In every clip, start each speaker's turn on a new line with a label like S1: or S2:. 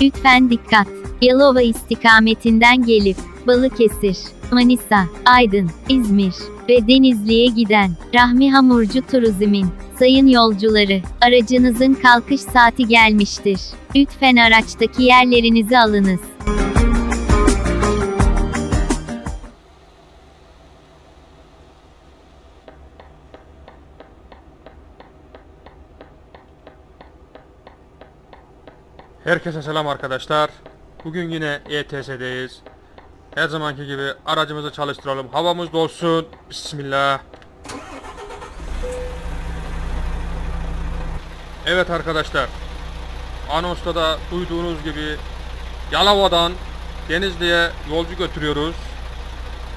S1: Lütfen dikkat. Yalova istikametinden gelip Balıkesir, Manisa, Aydın, İzmir ve Denizli'ye giden Rahmi Hamurcu Turizm'in sayın yolcuları, aracınızın kalkış saati gelmiştir. Lütfen araçtaki yerlerinizi alınız.
S2: Herkese selam arkadaşlar. Bugün yine ETS'deyiz. Her zamanki gibi aracımızı çalıştıralım. Havamız dolsun. Bismillah. Evet arkadaşlar. Anons'ta da duyduğunuz gibi Yalova'dan Denizli'ye yolcu götürüyoruz.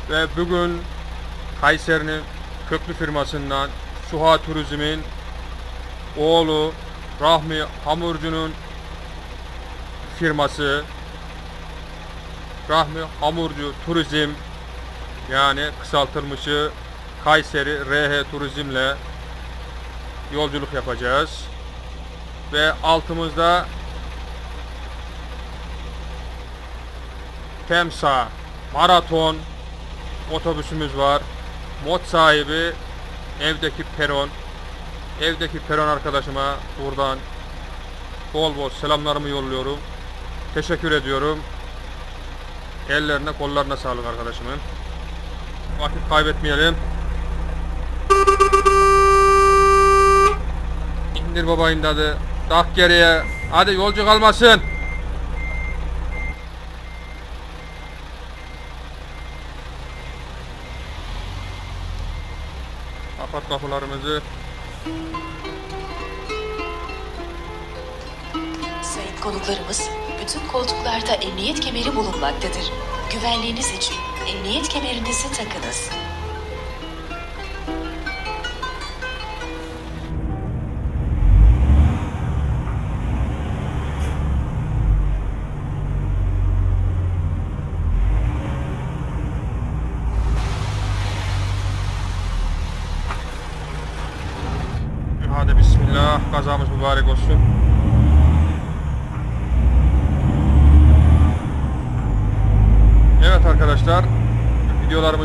S2: Ve bugün Kayseri'nin köklü firmasından Suha Turizm'in oğlu Rahmi Hamurcu'nun firması Rahmi Hamurcu Turizm yani kısaltılmışı Kayseri RH Turizm'le yolculuk yapacağız. Ve altımızda Temsa Maraton otobüsümüz var. Mod sahibi evdeki peron. Evdeki peron arkadaşıma buradan bol bol selamlarımı yolluyorum. Teşekkür ediyorum. Ellerine kollarına sağlık arkadaşımın. Vakit kaybetmeyelim. İndir baba indi hadi. Tak geriye. Hadi yolcu kalmasın. Kapat kapılarımızı.
S3: Sayın konuklarımız, bütün koltuklarda emniyet kemeri bulunmaktadır. Güvenliğiniz için emniyet kemerinizi takınız.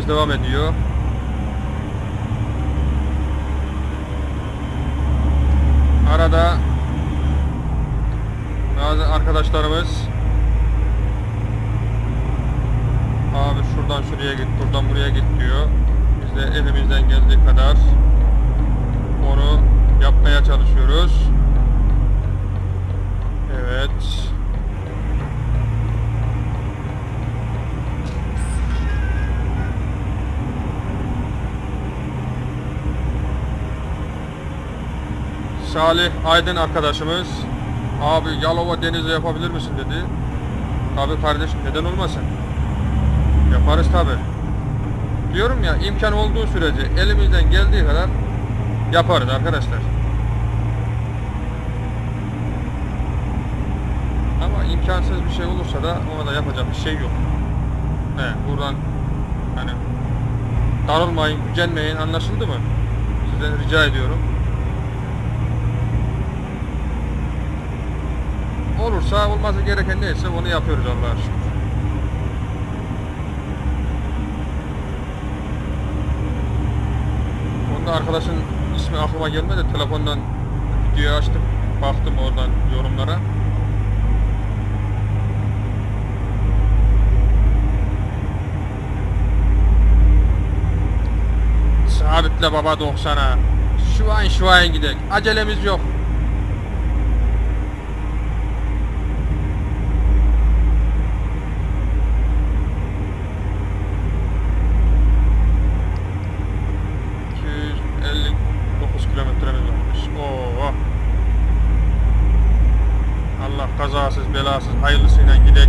S2: Devam ediyor. Arada bazı arkadaşlarımız abi şuradan şuraya git, buradan buraya git diyor. Biz de elimizden geldiği kadar onu yapmaya çalışıyoruz. Evet. Salih Aydın arkadaşımız abi Yalova Denizli yapabilir misin dedi. Tabi kardeşim neden olmasın? Yaparız tabi. Diyorum ya imkan olduğu sürece elimizden geldiği kadar yaparız arkadaşlar. Ama imkansız bir şey olursa da ona da yapacak bir şey yok. He, buradan hani darılmayın, gücenmeyin anlaşıldı mı? Sizden rica ediyorum. Olursa olması gereken neyse onu yapıyoruz Allah'a şükür. Onda arkadaşın ismi aklıma gelmedi. Telefondan videoyu açtım. Baktım oradan yorumlara. Sabitle baba 90'a. Şu an şu an gidelim. Acelemiz yok. Belasız hayırlısıyla gidek.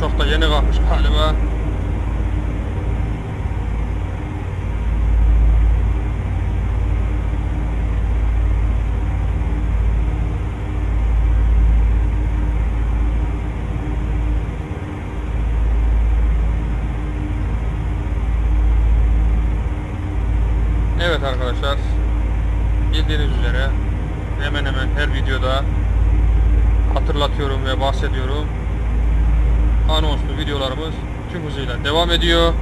S2: Çok da yeni kalkmış galiba. Evet arkadaşlar bildiğiniz üzere hemen hemen her videoda hatırlatıyorum ve bahsediyorum. Anonslu videolarımız tüm hızıyla devam ediyor.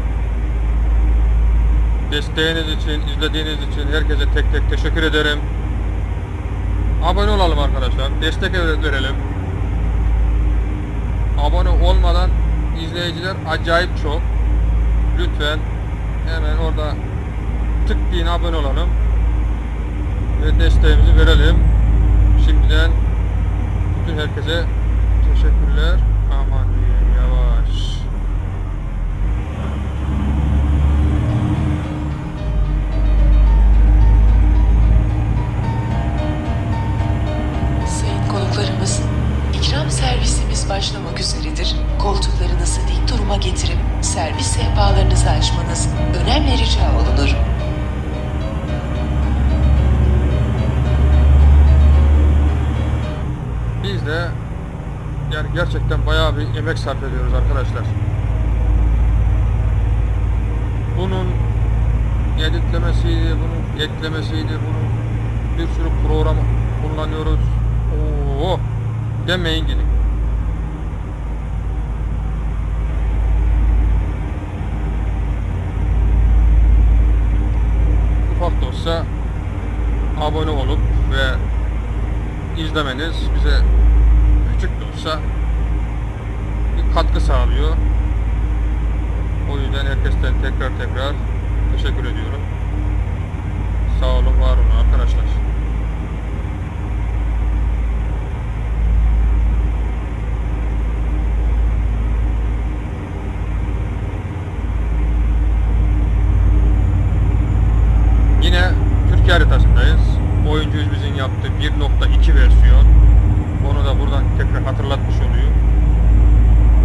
S2: Desteğiniz için, izlediğiniz için herkese tek tek teşekkür ederim. Abone olalım arkadaşlar. Destek verelim. Abone olmadan izleyiciler acayip çok. Lütfen hemen orada tık deyin abone olalım. Ve desteğimizi verelim. Şimdiden bütün herkese teşekkürler. Emek sarf ediyoruz arkadaşlar. Bunun editlemesiydi, bunun eklemesiydi, bunun bir sürü program kullanıyoruz. Oo, demeyin gidin. Ufak da olsa abone olup ve izlemeniz bize küçük de olsa katkı sağlıyor. O yüzden herkesten tekrar tekrar teşekkür ediyorum. Sağ olun, var olun arkadaşlar. Yine Türkiye haritasındayız. Oyuncu bizin yaptığı 1.2 versiyon. Onu da buradan tekrar hatırlatmış oluyor.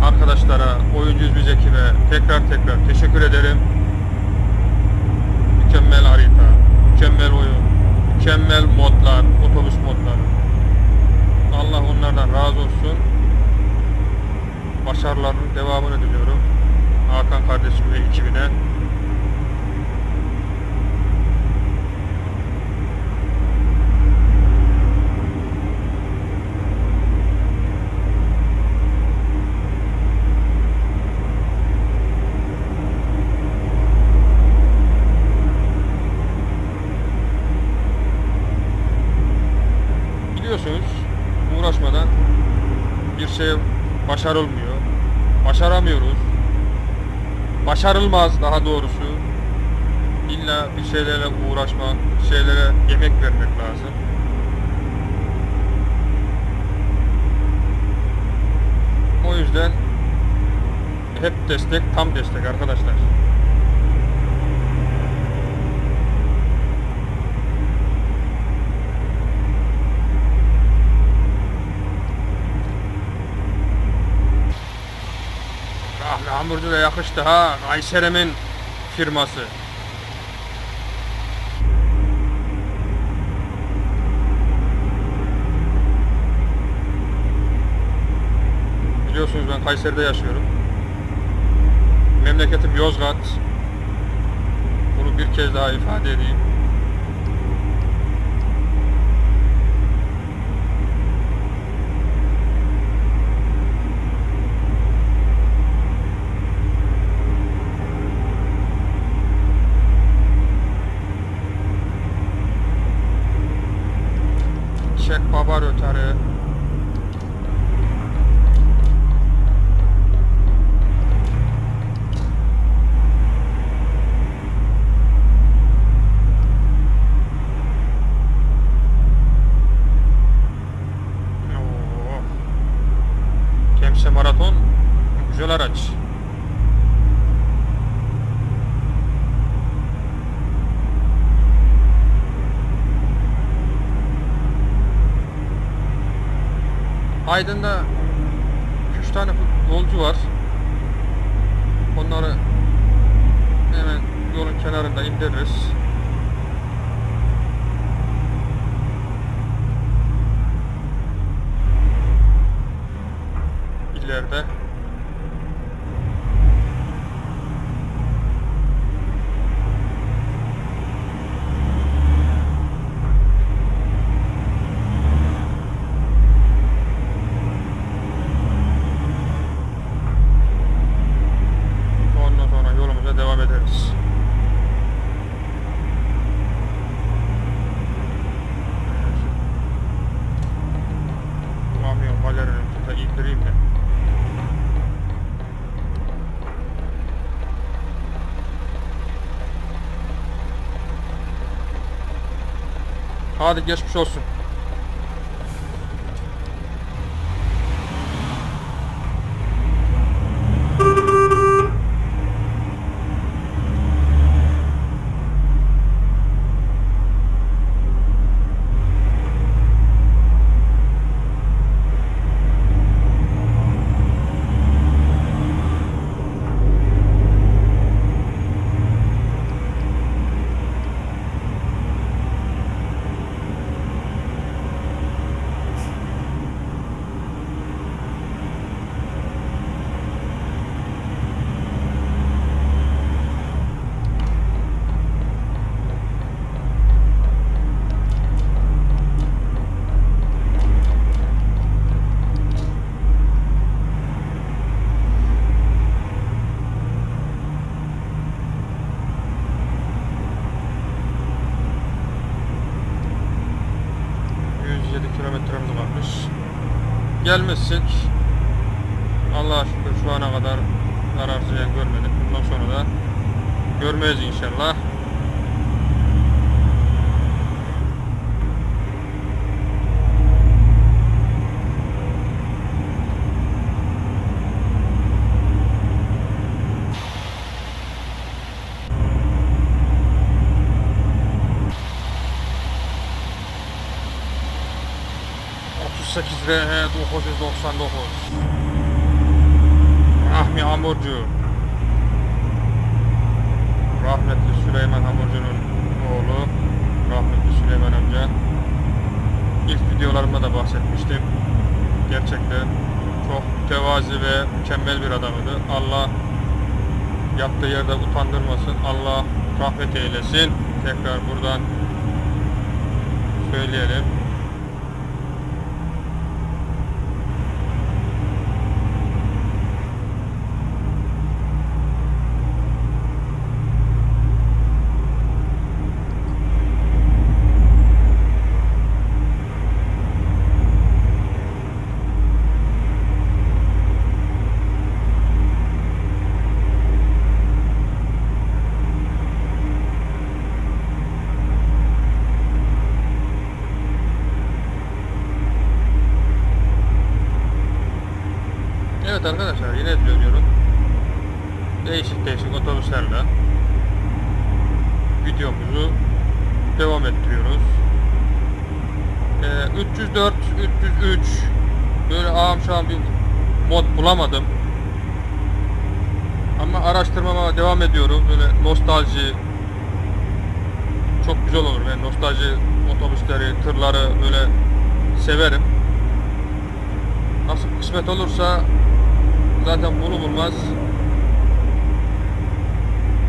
S2: Arkadaşlara, oyuncu biz ekibe tekrar tekrar teşekkür ederim. Mükemmel harita, mükemmel oyun, mükemmel modlar, otobüs modları. Allah onlardan razı olsun. Başarılarının devamını diliyorum. Hakan kardeşim ve ekibine. Biliyorsunuz uğraşmadan bir şey başarılmıyor. Başaramıyoruz. Başarılmaz daha doğrusu. İlla bir şeylerle uğraşmak, bir şeylere emek vermek lazım. O yüzden hep destek, tam destek arkadaşlar. Rahmi hamurcu da yakıştı ha. Kayseri'min firması. Biliyorsunuz ben Kayseri'de yaşıyorum. Memleketim Yozgat. Bunu bir kez daha ifade edeyim. Çek baba rötarı. Oo. Kemse Maraton güzel araç. Aydın'da 3 tane futbolcu var. Onları hemen yolun kenarında indiririz. İleride Hadi geçmiş olsun. ...38 RH 999 Rahmi Hamurcu. Rahmetli Süleyman Hamurcu'nun oğlu Rahmetli Süleyman amca. İlk videolarımda da bahsetmiştim. Gerçekten çok mütevazi ve mükemmel bir adamıydı Allah yaptığı yerde utandırmasın. Allah rahmet eylesin. Tekrar buradan söyleyelim Evet arkadaşlar yine dönüyorum. Değişik değişik otobüslerle videomuzu devam ettiriyoruz. Ee, 304, 303 böyle ağam şu an bir mod bulamadım. Ama araştırmama devam ediyorum. Böyle nostalji çok güzel olur. Ben nostalji otobüsleri, tırları böyle severim. Nasıl kısmet olursa zaten bunu bulmaz.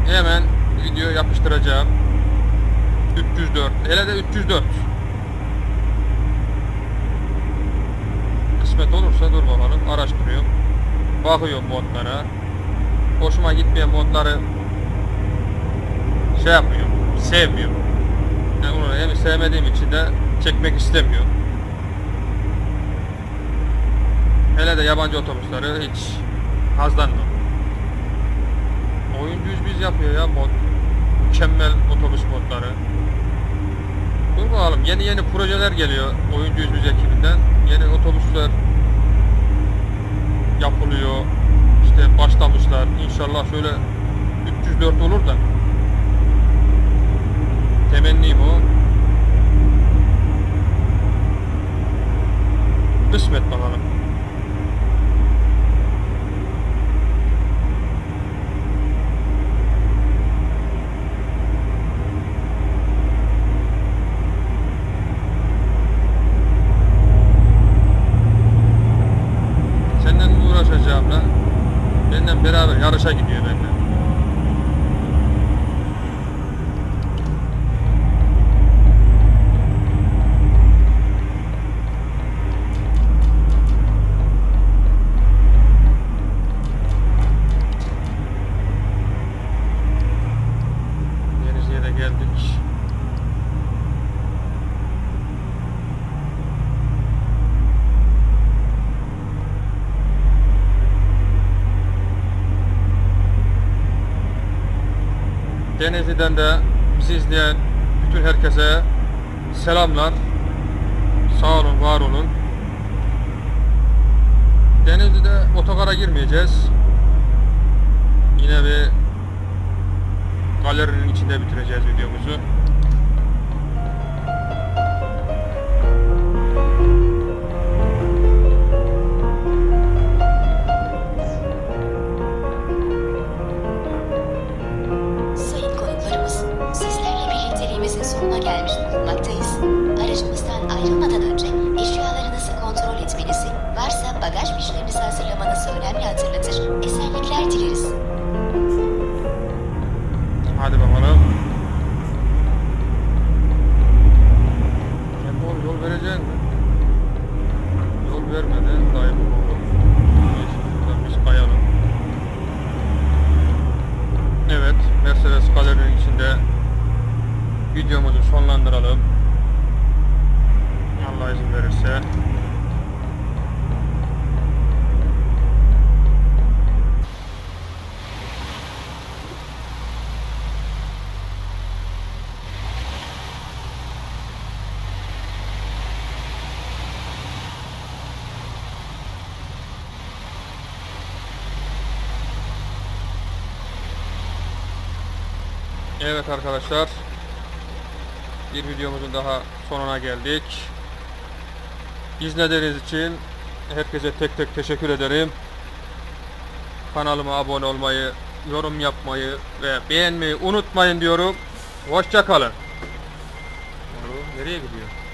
S2: Hemen video yapıştıracağım. 304. Hele de 304. Kısmet olursa dur bakalım araştırıyorum. Bakıyorum modlara. Hoşuma gitmeyen modları şey yapmıyorum. Sevmiyorum. Yani onu hem sevmediğim için de çekmek istemiyorum. Hele de yabancı otobüsleri hiç hazlanmam. Oyuncuyuz biz yapıyor ya mod. Mükemmel otobüs modları. Dur bakalım yeni yeni projeler geliyor oyuncuyuz biz ekibinden. Yeni otobüsler yapılıyor. İşte başlamışlar. İnşallah şöyle 304 olur da. Temennim o. Kısmet bakalım. Benden beraber yarışa gidiyor benden. Denizli'ye de geldik. Denizli'den de bizi izleyen bütün herkese selamlar. Sağ olun, var olun. Denizli'de otogara girmeyeceğiz. Yine bir galerinin içinde bitireceğiz videomuzu. Evet arkadaşlar. Bir videomuzun daha sonuna geldik. İzlediğiniz için herkese tek tek teşekkür ederim. Kanalıma abone olmayı, yorum yapmayı ve beğenmeyi unutmayın diyorum. Hoşça kalın. Nereye gidiyor?